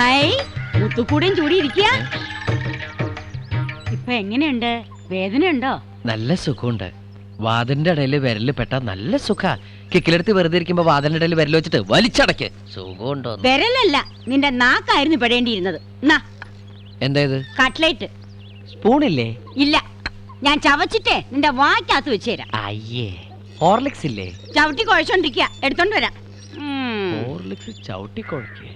High മുത്തുക്കൂടെയും ചൂടി ഇരിക്കുക ഇപ്പൊ എങ്ങനെയുണ്ട്? വേദനയുണ്ടോ? നല്ല സുഖമുണ്ട്. വാതിന്റെ ഇടയിൽ വിരൽ പെട്ടാ നല്ല സുഖ. കിക്കിലെടുത്ത് വെറുതെ ഇരിക്കുമ്പോ വാതിന്റെ ഇടയിൽ വിരൽ വെച്ചിട്ട് വലിച്ചടക്ക്. സുഖമുണ്ടോ വിരലല്ല നിന്റെ നാക്കായിരുന്നു പെടേണ്ടിയിരുന്നത്. എന്തായത് കട്ട്ലേറ്റ്. സ്പൂണില്ലേ? ഇല്ല ഞാൻ ചവച്ചിട്ടേ നിന്റെ വാക്കകത്ത് വെച്ചുതരാം അയ്യേ ഹോർലിക്സ് ഇല്ലേ? ചവിട്ടി കുഴച്ചോണ്ടിരിക്കുക എടുത്തോണ്ട് വരാം. ഹോർലിക്സ് ചവിട്ടി കുഴക്കേ.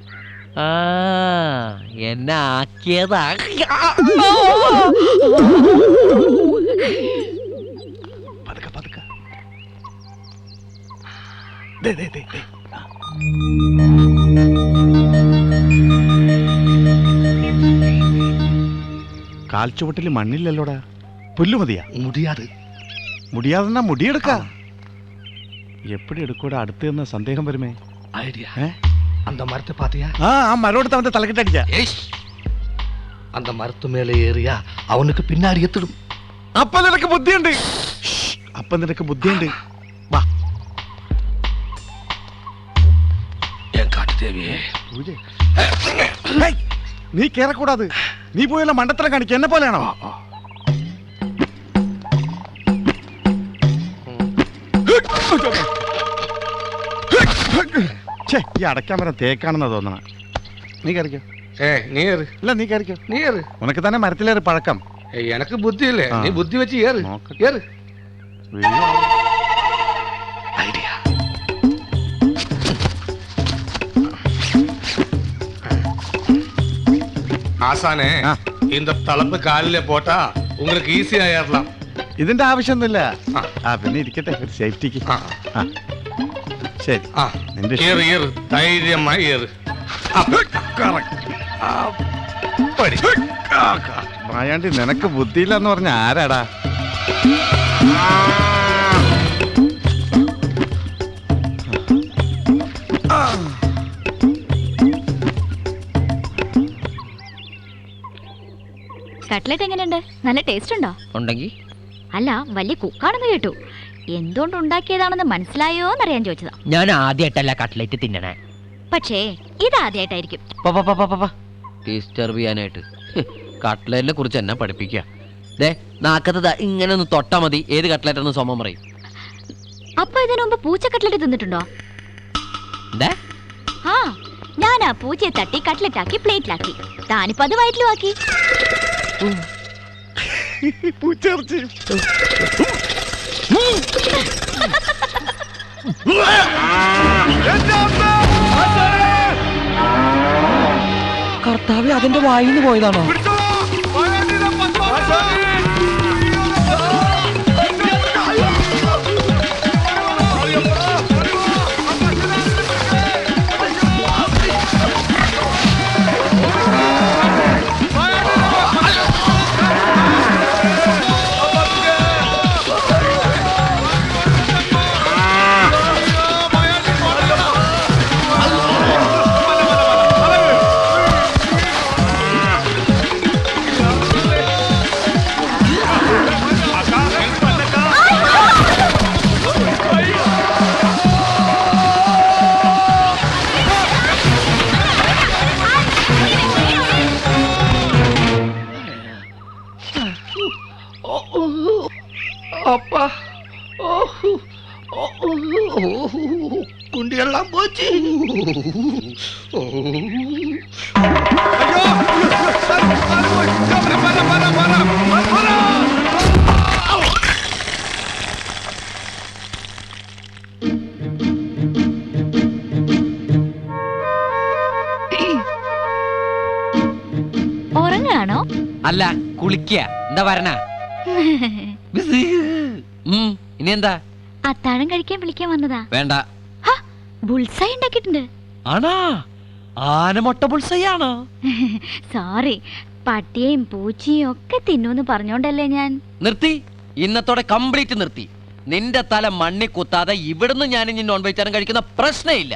എന്നെ ആക്കിയതാ പതുക്കെ പതുക്കെ ദേ ദേ ദേ ദേ കാൽച്ചുവട്ടിൽ മണ്ണില്ലല്ലോടാ പുല്ലു മതിയാ മുടിയാത് മുടിയാതെന്നാ മുടിയെടുക്ക എപ്പോഴും എടുക്കൂടാ അടുത്ത് നിന്ന് സന്ദേഹം വരുമേ ഐഡിയ ഏ அந்த மரத்தை பாத்தியா ആ ആ മരോടത്ത് അവന്റെ തലക്കെട്ടടിച്ച ஏய் அந்த மரத்து மேல ஏறியா அவனுக்கு பின்னாடி எத்திடும் അപ്പൊ നിനക്ക് ബുദ്ധിയുണ്ട് അപ്പൊ നിനക്ക് ബുദ്ധിയുണ്ട് വാ என் காட்டு தேவியே പൂജ ഹേയ്, നീ കേറക്കൂടാത് നീ പോയല്ല മണ്ടത്തരം കാണിക്ക എന്നെ പോലെയാണോ ഛേ, ഈ അടയ്ക്കാൻ വരാൻ തേക്കാണെന്നാ തോന്നണ നീ കയറിക്കോ ஏய் நீ ஏறு ഇല്ല നീ കയറിക്കോ நீ ஏறு ഉനക്ക് തന്നെ മരത്തിലേറി പഴക്കം ஏய், எனக்கு புத்தி இல்ல ஆ. நீ புத்தி வச்சு ஏறு നോക്കട്ടെ. ஏறு ஐடியா ஆசானே ஆ. இந்த தலைப்பு காலில போட்டா உங்களுக்கு ஈஸியா ஏறலாம் ഇതിന്റെ ആവശ്യമൊന്നുമില്ല ആ. ആ പിന്നെ ഇരിക്കട്ടെ ഒരു സേഫ്റ്റിക്ക് ആ. ആ. ശരി. ആ മായാണ്ടി നിനക്ക് ബുദ്ധിയില്ലെന്ന് പറഞ്ഞ ആരാടാ? കട്ട്ലറ്റ് എങ്ങനെയുണ്ട്? നല്ല ടേസ്റ്റ് ഉണ്ടോ? ഉണ്ടെങ്കിൽ അല്ല വലിയ കുക്കാണെന്ന് കേട്ടു. എന്തുകൊണ്ട് ഉണ്ടാക്കിയതാണെന്ന് മനസ്സിലായോ എന്നറിയാൻ ചോദിച്ചതാ. ഞാൻ ആദ്യമായിട്ടല്ല കട്ട്ലേറ്റ് തിന്നണേ. പക്ഷേ ഇതാദ്യമായിട്ടായിരിക്കും ഡിസ്റ്റർബ് ചെയ്യാനായിട്ട്. കട്ട്ലേറ്റിനെ കുറിച്ച് എന്നെ പഠിപ്പിക്കുക ദേ നാക്കത്ത് ഇങ്ങനെ ഒന്ന് തൊട്ടാ മതി. ഏത് കട്ട്ലേറ്റ് എന്ന് സോമം പറയും. അപ്പൊ ഇതിനു മുമ്പ് പൂച്ച കട്ട്ലറ്റ് തിന്നിട്ടുണ്ടോ? ആ ഞാൻ ആ പൂച്ചയെ തട്ടി കട്ട്ലറ്റ് ആക്കി പ്ലേറ്റിലാക്കി. താനിപ്പോ അത് വയറ്റിലുമാക്കി. പൂച്ചേർച്ചി കർത്താവ് അതിന്റെ വായിന്ന് പോയതാണോ? ഉറങ്ങാണോ? അല്ല കുളിക്കുക എന്താ വരണ? ഇനി എന്താ? അത്താഴം കഴിക്കാൻ വിളിക്കാൻ വന്നതാ. വേണ്ട. ബുൾസായി ഉണ്ടാക്കിയിട്ടുണ്ട്. ആണാ? ആനമൊട്ട പുൾസയാണോ സോറി പട്ടിയെയും പൂച്ചയും ഒക്കെ തിന്നൂന്ന് പറഞ്ഞോണ്ടല്ലേ ഞാൻ. നിർത്തി. ഇന്നത്തോടെ കംപ്ലീറ്റ് നിർത്തി. നിന്റെ തല മണ്ണി കുത്താതെ ഇവിടുന്ന് ഞാൻ ഇനി നോൺ വെജിറ്റേറിയൻ കഴിക്കുന്ന പ്രശ്നമില്ല?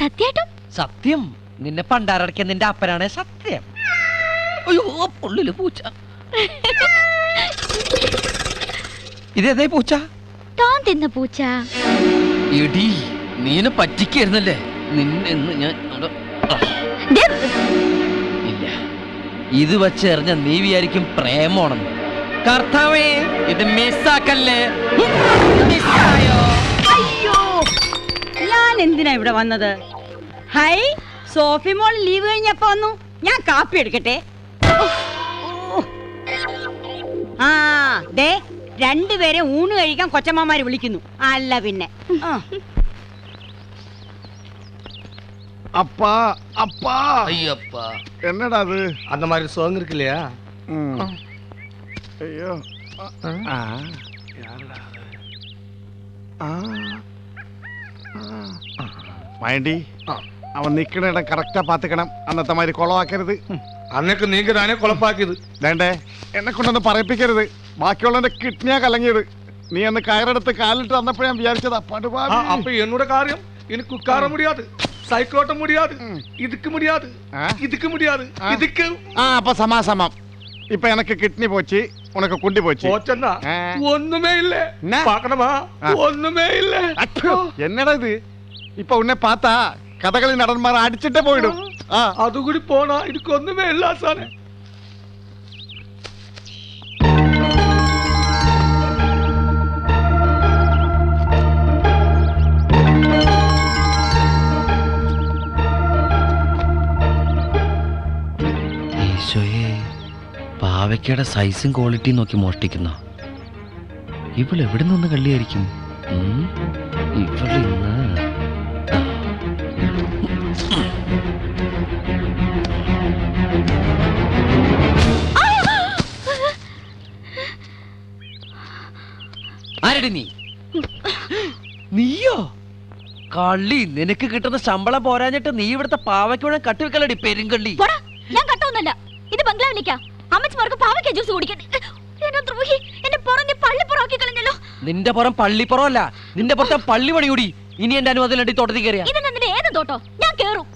സത്യായിട്ടും? സത്യം. നിന്നെ പണ്ടാരടക്കിയ നിന്റെ അപ്പനാണ് സത്യം. അയ്യോ പുള്ളിൽ പൂച്ച. ഇതേതേ പൂച്ച? താൻ തിന്ന പൂച്ച. എടി നീനെ പറ്റിക്കായിരുന്നല്ലേ? നിന്നെ ഇന്ന് ഞാൻ ഇല്ല. ഇത് വച്ചെറിഞ്ഞ എറിഞ്ഞ നീ വിചാരിക്കും പ്രേമമാണെന്ന്. കർത്താവേ ഇത് മിസ്സാക്കല്ലേ? അയ്യോ. ഞാൻ എന്തിനാ ഇവിടെ വന്നത്? ഹൈ സോഫി മോൾ ലീവ് കഴിഞ്ഞപ്പോ വന്നു. ഞാൻ കാപ്പി എടുക്കട്ടെ. ആ ദേ രണ്ടുപേരെ ഊണ് കഴിക്കാൻ കൊച്ചമ്മമാര് വിളിക്കുന്നു. അല്ല പിന്നെ. ആ. அப்பா அப்பா ஐயப்பா என்னடா அது அந்த மாதிரி சோங் இருக்கு இல்லையா ம். ஐயோ ஆ யாருடா அது? ആ. ആ. മൈണ്ടി ആ. അവൻ നിക്കണ ഇടം കറക്റ്റാ പാത്തിക്കണം അന്നത്തെ മാതിരി കുളമാക്കരുത് അന്നൊക്കെ നീങ്ക താനേ കൊളപ്പാക്കിയത് വേണ്ടേ എന്നെ കൊണ്ടൊന്ന് പറയിപ്പിക്കരുത് ബാക്കിയുള്ളവന്റെ കിഡ്നിയാ കലങ്ങിയത് നീ അന്ന് കയറെടുത്ത് കാലിട്ട് തന്നപ്പോ ഞാൻ വിചാരിച്ചതാ ആ, പടുപാവി. அப்ப என்னோட காரியம் எனக்கு உட்கார முடியாது சைக்கிள் முடியாது. இதுக்கு முடியாது. இதுக்கு முடியாது. இதுக்கு அப்ப சமாசமம். இப்ப எனக்கு கிட்னி போச்சு உனக்கு குண்டி போச்சு. போச்சன்னா ஒண்ணுமே இல்ல. பாக்கணுமா ஒண்ணுமே இல்ல. என்னடா இது? இப்ப உன்னை பார்த்தா கதகளி நடன் மாதிரி அடிச்சுட்டே போயிடும். அது கூட போனா இதுக்கு ஒண்ணுமே இல்ல சார் പാവയ്ക്കയുടെ സൈസും ക്വാളിറ്റിയും നോക്കി മോഷ്ടിക്കുന്ന. ഇവൾ എവിടെ നിന്ന് കള്ളിയായിരിക്കും? ഇവൾ ഇന്ന് നീയോ? കള്ളി നിനക്ക് കിട്ടുന്ന ശമ്പളം പോരാഞ്ഞിട്ട് നീ ഇവിടുത്തെ പാവയ്ക്കൂടെ കട്ടുവെക്കലടി പെരുങ്കള്ളി. ഞാൻ കട്ടൊന്നല്ല ഇത് ബംഗ്ലാവിലേക്കാ. അമ്മച്ചിമാർക്ക് പാവയ്ക്ക ജ്യൂസ് കുടിക്കട്ടെ എന്നെ ദ്രോഹി എന്നെ പുറഞ്ഞ് പള്ളിപ്പുറമാക്കി കളഞ്ഞല്ലോ നിന്റെ പുറം പള്ളിപ്പുറമല്ല നിന്റെ പുറത്തെ പള്ളി പണിയൂടി ഇനി എന്റെ അനുവാദം തോട്ടത്തിൽ കയറിയ ഇത് നിന്റെ ഏത് തോട്ടോ ഞാൻ കേറും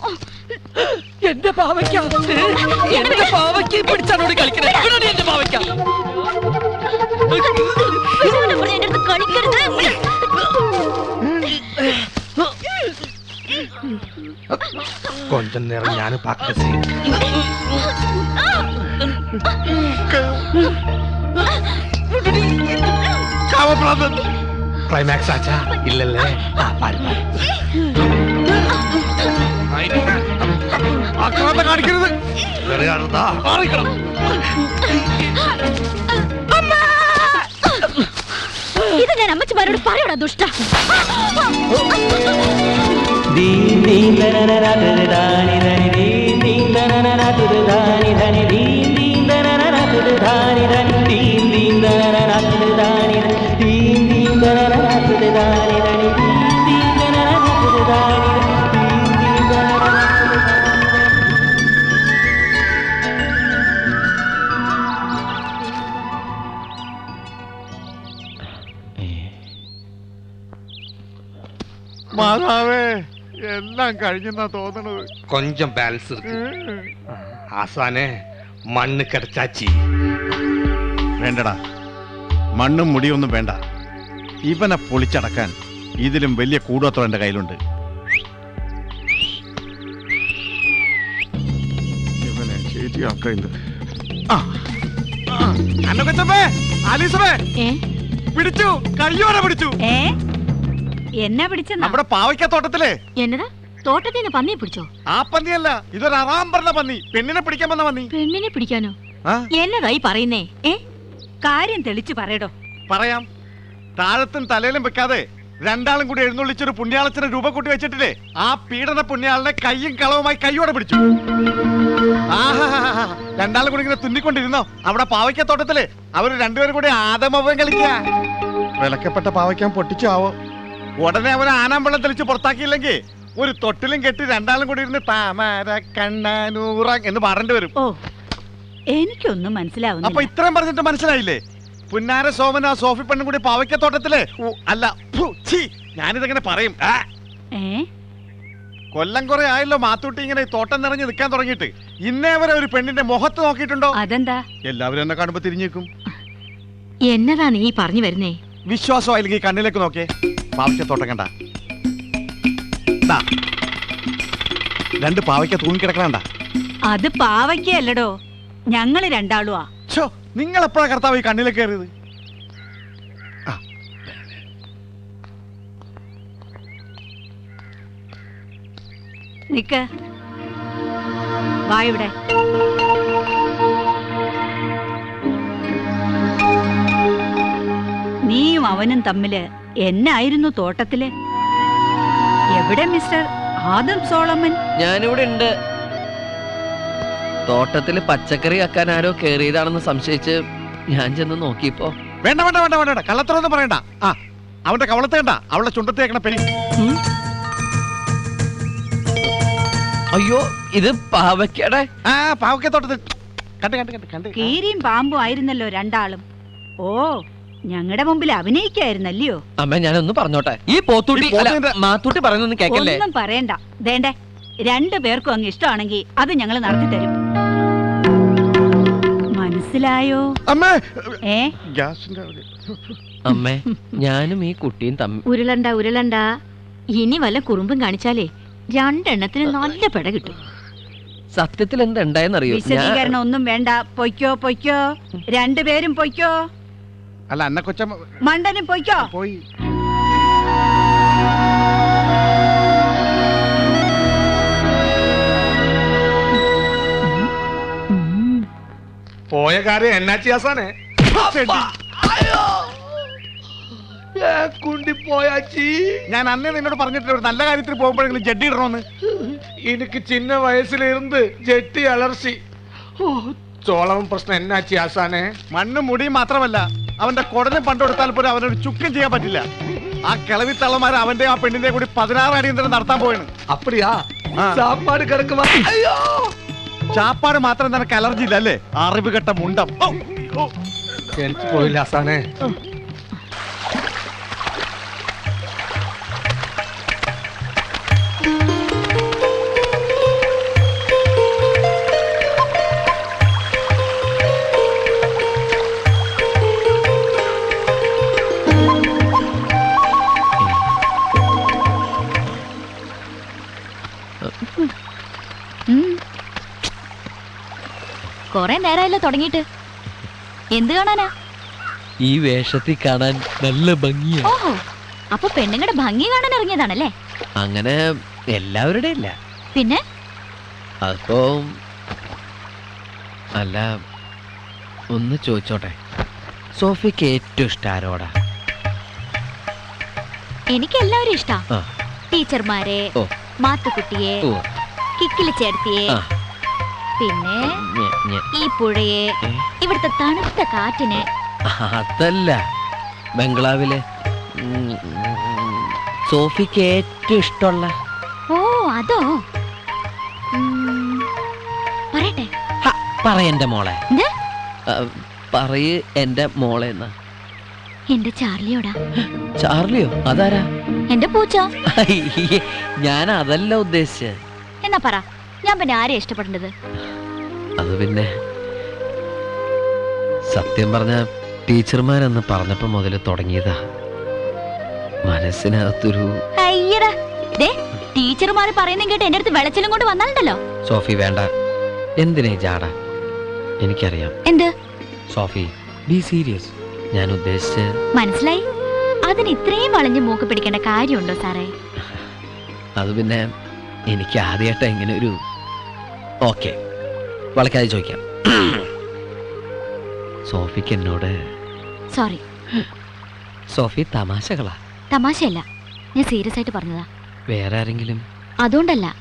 ഓ, എന്റെ പാവയ്ക്ക എന്റെ പാവയ്ക്ക് പിടിച്ചാണോട് കളിക്കണേ ഇവിടെയാണ് എന്റെ പാവയ്ക്ക ഇവനെ പറഞ്ഞ് എൻ്റെ അടുത്ത് കളിക്കരുത് கொஞ்ச நேரம் ஞானு பார்க்க செய்யும் കാമപ്രാന്തൻ. கிளைமேக்ஸ் ஆச்சா இல்ல இல்ல ஆ, பாரு பாரு ആക്രാന്തം കാണിക്കരുത് விளையாடுறதா മാറിക്കണം ഇത് ഞാൻ അമ്മച്ചിമാരോട് പറയടാ ദുഷ്ട ദീൻ ദീൻ ദനനന തുരുദാനി ധനി ദീൻ എല്ലാം കഴിഞ്ഞെന്നാ തോന്നണത് கொஞ்சம் பேலன்ஸ் இருக்கு ஆசானே மண்ணு கிடைச்சாச்சு വേണ്ടടാ മണ്ണും മുടിയൊന്നും വേണ്ട ഇവനെ പൊളിച്ചടക്കാൻ ഇതിലും വലിയ കൂടോത്രം എന്റെ കയ്യിലുണ്ട് ഇവനെ ശരിയാക്കയില്ല. ആ. ആ. അന്നക്കൊച്ചമ്മേ, ആലീസമ്മേ, ഏ പിടിച്ചു കയ്യോടെ പിടിച്ചു ഏ എന്നാ പിടിച്ചെന്നാ നമ്മുടെ പാവയ്ക്ക തോട്ടത്തിലെ എന്നതാ തോട്ടത്തിൽ നിന്ന് പന്നിയെ പിടിച്ചോ? ആ പന്നിയല്ല ഇതൊരു അറാം പറഞ്ഞ പന്നി. പെണ്ണിനെ പിടിക്കാൻ വന്ന പന്നി. പെണ്ണിനെ പിടിക്കാനോ? എന്നതായി പറയുന്നേ. ഏ? കാര്യം തെളിച്ചു പറയടോ. പറയാം. താഴത്തും തലയിലും വെക്കാതെ രണ്ടാളും കൂടി എഴുന്നള്ളിച്ചൊരു പുണ്യാളച്ചനെ രൂപ കൂട്ടി വെച്ചിട്ടില്ലേ? ആ പീഡന പുണ്യാളിനെ കയ്യും കളവുമായി കൈയോടെ പിടിച്ചു. ആഹാ രണ്ടാളും കൂടി ഇങ്ങനെ തുന്നിക്കൊണ്ടിരുന്നോ? അവിടെ പാവയ്ക്കത്തോട്ടത്തിൽ അവർ രണ്ടുപേരും കൂടി ആദമവം കളിക്ക. വിലക്കപ്പെട്ട പാവയ്ക്കാൻ പൊട്ടിച്ചു ആവോ ഉടനെ അവൻ ആനാമ്പള്ളം തെളിച്ച് പുറത്താക്കിയില്ലെങ്കിൽ ഒരു തൊട്ടിലും കെട്ടി രണ്ടാളും കൂടി ഇരുന്ന് താമര കണ്ണാനൂറ എന്ന് പാടേണ്ടി വരും. ഓ എനിക്കൊന്നും അപ്പൊ മനസ്സിലാവുന്നില്ല ഇത്രയും പറഞ്ഞിട്ട് മനസ്സിലായില്ലേ? പുന്നാര സോമന ആ സോഫി പെണ്ണും കൂടി പാവയ്ക്കത്തോട്ടത്തിലെ ഓ, അല്ല ഫു, ഛീ, ഞാനിതെങ്ങനെ പറയും. ആ, ഏ? കൊല്ലം കുറെ ആയല്ലോ മാത്തൂട്ടി ഇങ്ങനെ ഈ തോട്ടം നിറഞ്ഞ് നിൽക്കാൻ തുടങ്ങിയിട്ട്. ഇന്നേ വരെ ഒരു പെണ്ണിന്റെ മുഖത്ത് നോക്കിയിട്ടുണ്ടോ? അതെന്താ? എല്ലാവരും എന്നെ കാണുമ്പോ തിരിഞ്ഞേക്കും. എന്നതാ നീ പറഞ്ഞു വരുന്നേ? വിശ്വാസം അല്ലെങ്കിൽ കണ്ണിലേക്ക് നോക്കേ പാവയ്ക്കത്തോട്ടം കണ്ട. ദാ. രണ്ട് പാവയ്ക്ക തൂങ്ങിക്കിടക്കണണ്ട അത് പാവയ്ക്കല്ലടോ ഞങ്ങൾ രണ്ടാളുവാ. ഛോ നിങ്ങൾ എപ്പോഴാ കർത്താവ് ഈ കണ്ണിലേക്ക് കയറിയത്? നിക്ക്. വാ ഇവിടെ. നീയും അവനും തമ്മിൽ എന്നായിരുന്നു തോട്ടത്തിൽ? എവിടെ മിസ്റ്റർ? Adam Solomon? ഞാനിവിടെ ഉണ്ട്. തോട്ടത്തിൽ പച്ചക്കറി ആക്കാൻ ആരോ കേറിയതാണെന്ന് സംശയിച്ച് ഞാൻ ചെന്ന് നോക്കിയപ്പോ വേണ്ട വേണ്ട വേണ്ട വേണ്ട കള്ളത്തരൊന്നും പറയണ്ട. ആ അവന്റെ കവളത്തെ കണ്ട. അവളുടെ ചുണ്ടത്തേക്കണ പെരി. അയ്യോ ഇത് പാവയ്ക്കടെ ആ പാവയ്ക്ക തോട്ടത്തിൽ കണ്ട് കണ്ട് കണ്ട് കണ്ട്. കീരിയും പാമ്പും ആയിരുന്നല്ലോ രണ്ടാളും. ഓ ഞങ്ങളുടെ മുമ്പിൽ അഭിനയിക്കായിരുന്നല്ലയോ? അമ്മ ഞാനൊന്ന് പറഞ്ഞോട്ടെ. ഈ പോത്തൂട്ടി അല്ല, മാത്തൂട്ടി പറയുന്നൊന്നും കേക്കല്ലേ? ഒന്നും പറയണ്ട. ദേണ്ടേ രണ്ടു പേർക്കും അങ്ങ് ഇഷ്ടമാണെങ്കിൽ അത് ഞങ്ങൾ നടത്തി തരും. മനസ്സിലായോ? അമ്മേ! ഏ? ഗ്യാസിന്റെ. അമ്മേ ഞാനും ഈ കുട്ടിയും തമ്മിൽ ഉരുളണ്ട ഉരുളണ്ട. ഇനി വല്ല കുറുമ്പും കാണിച്ചാലേ രണ്ടെണ്ണത്തിന് നല്ല പെട കിട്ടും. സത്യത്തിൽ എന്തുണ്ടായെന്നറിയോ വിശദീകരണം ഒന്നും വേണ്ട. പൊയ്ക്കോ പൊയ്ക്കോ. രണ്ടുപേരും പൊയ്ക്കോ. അല്ല അന്ന കൊച്ച മണ്ടനെ പൊയ്ക്കോ? പോയി. പോയ കാര്യം എന്നാച്ചി ആസാനെ. കുണ്ടി പോയാച്ചി. ഞാൻ അന്നേ നിന്നോട് പറഞ്ഞിട്ടില്ല ഒരു നല്ല കാര്യത്തിൽ പോകുമ്പോഴെങ്കിലും ജഡ്ഡി ഇടണമെന്ന് എനിക്ക് ചിന്ന വയസ്സിലിരുന്ന് ജെട്ടി അലർച്ചി. ഓ ചോളവും പ്രശ്നം എന്നാച്ചി ആസാനെ? മണ്ണും മുടിയും മാത്രമല്ല അവന്റെ കുടലും പണ്ട് കൊടുത്താൽ പോലും അവനൊരു ചുക്കും ചെയ്യാൻ പറ്റില്ല. ആ കിളവി തള്ളമാർ അവന്റെ ആ പെണ്ണിന്റെ കൂടി പതിനാറ് അടിയന്തരം നടത്താൻ പോയാണ് അപ്പടിയാ? സാപ്പാട് അയ്യോ! ചാപ്പാട് മാത്രം തന്നെ അലർജി ഇല്ല അല്ലേ അറിവ് കെട്ട മുണ്ടം പോയില്ല അസാനേ കൊറേ നേരമായല്ലോ തുടങ്ങിയിട്ട്. എന്ത് കാണാനാ? ഈ വേഷത്തിൽ കാണാൻ നല്ല ഭംഗിയാ. ഓഹോ അപ്പൊ പെണ്ണുങ്ങളുടെ ഭംഗി കാണാൻ ഇറങ്ങിയതാണല്ലേ? അങ്ങനെ എല്ലാവരുടെ ഇല്ല. പിന്നെ? അപ്പോ അല്ല ഒന്ന് ചോദിച്ചോട്ടെ. സോഫിക്ക് ഏറ്റവും ഇഷ്ടം ആരോടാ? എനിക്ക് എല്ലാവരും ഇഷ്ടാ. ആ. ടീച്ചർമാരെ ഓ. മാത്തുക്കുട്ടിയെ ഓ. കിക്കിലി ചേർത്തിയെ ആ. പിന്നെ. ഈ പുഴയെ? ഇവിടുത്തെ തണുത്ത കാറ്റിനെ. അതല്ല. ബംഗ്ലാവിലെ സോഫിക്ക് ഏറ്റവും ഇഷ്ടമുള്ള. ഓ അതോ? പറയട്ടെ. പറയെന്റെ മോളെ. പറയ് എന്റെ മോളെ എന്നാ. എന്റെ ചാർലിയോടാ. ചാർലിയോ? അതാരാ? എന്റെ പൂച്ച. ഞാൻ അതല്ല ഉദ്ദേശിച്ചത്. എന്നാ പറ. ഞാൻ പിന്നെ ആരെയാ ഇഷ്ടപ്പെടേണ്ടത് അത് പിന്നെ സത്യം പറഞ്ഞ ടീച്ചർമാരെന്ന് പറഞ്ഞപ്പോ മുതൽ തുടങ്ങിയതാ. മനസ്സിനകത്തൊരു ടീച്ചർമാര് പറയുന്ന കേട്ട് എന്റെ അടുത്ത് വെളച്ചിലും കൊണ്ട് വന്നാലുണ്ടല്ലോ. സോഫി വേണ്ട. എന്തിനേ ജാട? എനിക്കറിയാം. എന്ത്? സോഫി ബി സീരിയസ് ഞാൻ ഉദ്ദേശിച്ച് മനസ്സിലായി? അതിന് ഇത്രയും വളഞ്ഞ് മൂക്ക് പിടിക്കേണ്ട കാര്യമുണ്ടോ സാറേ? അത് പിന്നെ എനിക്ക് ആദ്യമായിട്ടാ ഇങ്ങനെ ഒരു ഓക്കെ വളക്കാതെ ചോദിക്കാം. സോഫിക്ക് എന്നോട് സോറി. സോഫി തമാശകളാ. തമാശയല്ല ഞാൻ സീരിയസ് ആയിട്ട് പറഞ്ഞതാ. വേറെ ആരെങ്കിലും? അതുകൊണ്ടല്ല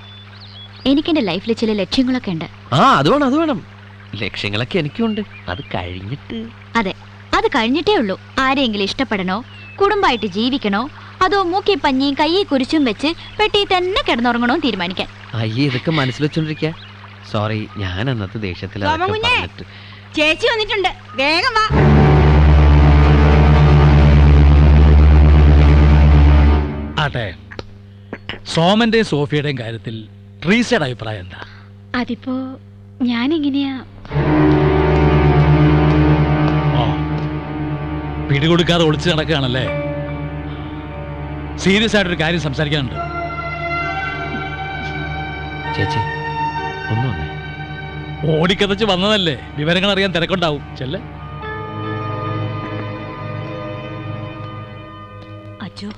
എനിക്ക് എന്റെ ലൈഫിൽ ചില ലക്ഷ്യങ്ങളൊക്കെ ഉണ്ട്. ആ അത് വേണം അത് വേണം. ലക്ഷ്യങ്ങളൊക്കെ എനിക്കുണ്ട്. അത് കഴിഞ്ഞിട്ട്. അതെ അത് കഴിഞ്ഞിട്ടേ ഉള്ളൂ. ആരെങ്കിലും ഇഷ്ടപ്പെടണോ? കുടുംബമായിട്ട് ജീവിക്കണോ? അതോ മൂക്കി പഞ്ഞിയും കയ്യെ കുരിശും വെച്ച് പെട്ടി തന്നെ കിടന്നുറങ്ങണോ തീരുമാനിക്കാൻ. അയ്യേ ഇതൊക്കെ മനസ്സിൽ വെച്ചോണ്ടിരിക്ക. സോറി ഞാൻ അന്നത്തെ ദേഷ്യത്തിൽ അതൊക്കെ. പറഞ്ഞിട്ട്. ചേച്ചി വന്നിട്ടുണ്ട്. വേഗം വാ. ആട്ടെ സോമന്റെയും സോഫിയുടെയും കാര്യത്തിൽ ട്രീസയുടെ അഭിപ്രായം എന്താ? അതിപ്പോ ഞാൻ എങ്ങനെയാ ഓ പിടികൊടുക്കാതെ ഒളിച്ചു നടക്കുകയാണല്ലേ? സീരിയസ് ആയിട്ടൊരു കാര്യം സംസാരിക്കാനുണ്ട്. ചേച്ചി ഒന്നു വന്നേ ഓടിക്കതച്ച് വന്നതല്ലേ? വിവരങ്ങൾ അറിയാൻ തിരക്കുണ്ടാവും. ചെല്ലേ. അച്ചോ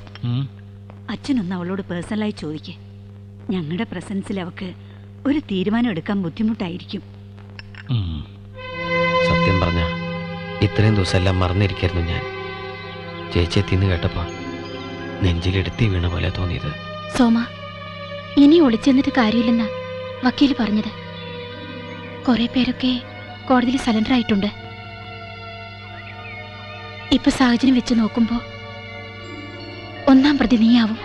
അച്ഛനൊന്ന് അവളോട് പേഴ്സണലായി ചോദിക്കേ. ഞങ്ങളുടെ പ്രസൻസിൽ അവക്ക് ഒരു തീരുമാനം എടുക്കാൻ ബുദ്ധിമുട്ടായിരിക്കും. സത്യം പറഞ്ഞ ഇത്രയും ദിവസമെല്ലാം മറന്നിരിക്കായിരുന്നു ഞാൻ. ചേച്ചി എത്തിന്ന് കേട്ടപ്പോ നെഞ്ചിലെടുത്തി വീണ പോലെ തോന്നിയത്. സോമ ഇനി ഒളിച്ചെന്നിട്ട് കാര്യമില്ലെന്നാ. വക്കീൽ പറഞ്ഞത്. കുറെ പേരൊക്കെ കോടതിയിൽ സലണ്ടർ ആയിട്ടുണ്ട്. ഇപ്പൊ സാഹചര്യം വെച്ച് നോക്കുമ്പോ ഒന്നാം പ്രതി നീയാവും.